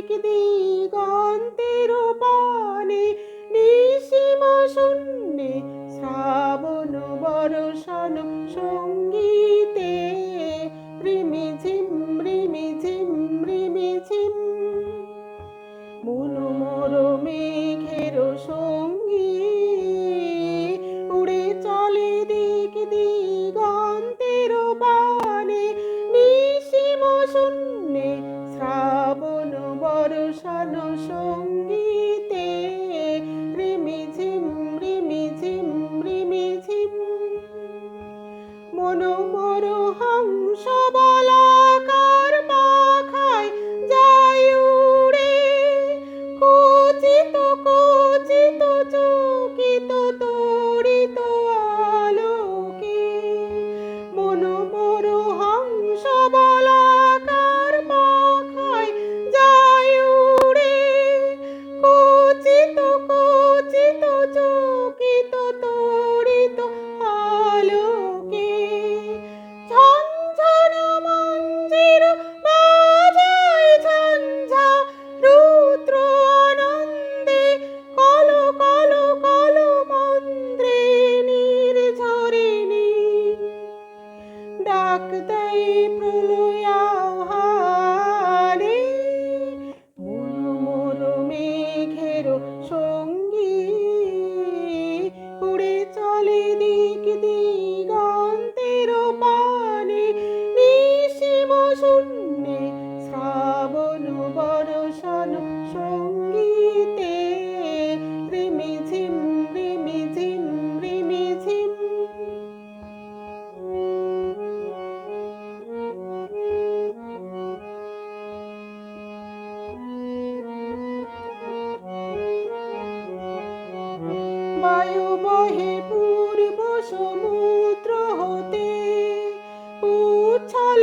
देखते ডাক দেই প্রলয়া হারে মনো মেঘের সঙ্গী উড়ে চলে দিক দিগন্তের পানে। নিশিম শূন্য বায়ু বহে পূর্ব সমুদ্র হতে উচ্ছল